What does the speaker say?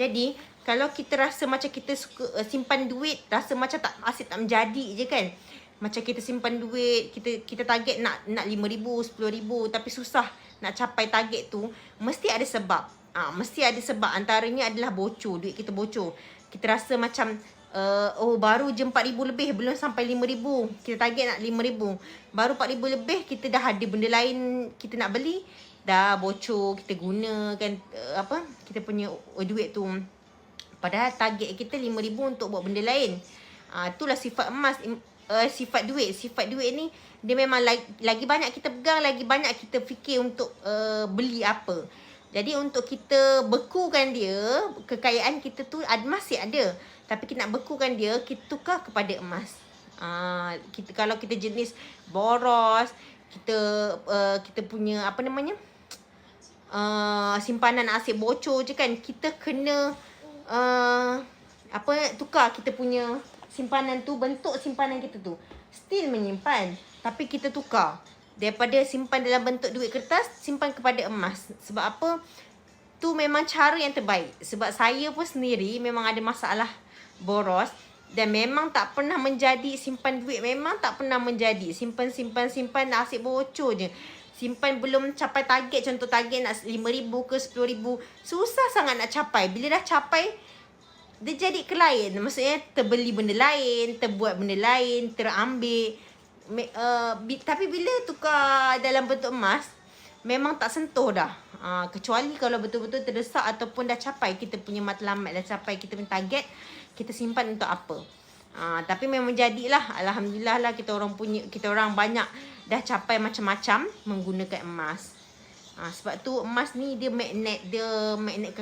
Jadi kalau kita rasa macam kita suka uh, simpan duit, rasa macam tak asyik tak menjadi je kan. Macam kita simpan duit, kita kita target nak nak RM5,000, RM10,000 tapi susah nak capai target tu, mesti ada sebab. Ah, ha, mesti ada sebab antaranya adalah bocor, duit kita bocor. Kita rasa macam uh, oh baru je RM4,000 lebih belum sampai RM5,000. Kita target nak RM5,000. Baru RM4,000 lebih kita dah ada benda lain kita nak beli, dah bocor kita gunakan uh, apa? Kita punya duit tu. Padahal target kita RM5,000 untuk buat benda lain. Ah, uh, itulah sifat emas uh, sifat duit. Sifat duit ni dia memang lagi, lagi banyak kita pegang, lagi banyak kita fikir untuk uh, beli apa. Jadi untuk kita bekukan dia, kekayaan kita tu ada masih ada. Tapi kita nak bekukan dia, kita tukar kepada emas. Uh, kita kalau kita jenis boros, kita uh, kita punya apa namanya? Uh, simpanan asyik bocor je kan. Kita kena uh, apa tukar kita punya simpanan tu bentuk simpanan kita tu. Still menyimpan tapi kita tukar. Daripada simpan dalam bentuk duit kertas simpan kepada emas. Sebab apa? Tu memang cara yang terbaik. Sebab saya pun sendiri memang ada masalah boros dan memang tak pernah menjadi simpan duit. Memang tak pernah menjadi. Simpan simpan simpan asyik bocor je simpan belum capai target contoh target nak 5000 ke 10000 susah sangat nak capai bila dah capai dia jadi ke lain. Maksudnya terbeli benda lain, terbuat benda lain, terambil. Uh, bi, tapi bila tukar dalam bentuk emas, memang tak sentuh dah. Uh, kecuali kalau betul-betul terdesak ataupun dah capai kita punya matlamat, dah capai kita punya target, kita simpan untuk apa. Uh, tapi memang jadilah. Alhamdulillah lah kita orang punya kita orang banyak dah capai macam-macam menggunakan emas. Uh, sebab tu emas ni dia magnet, dia magnet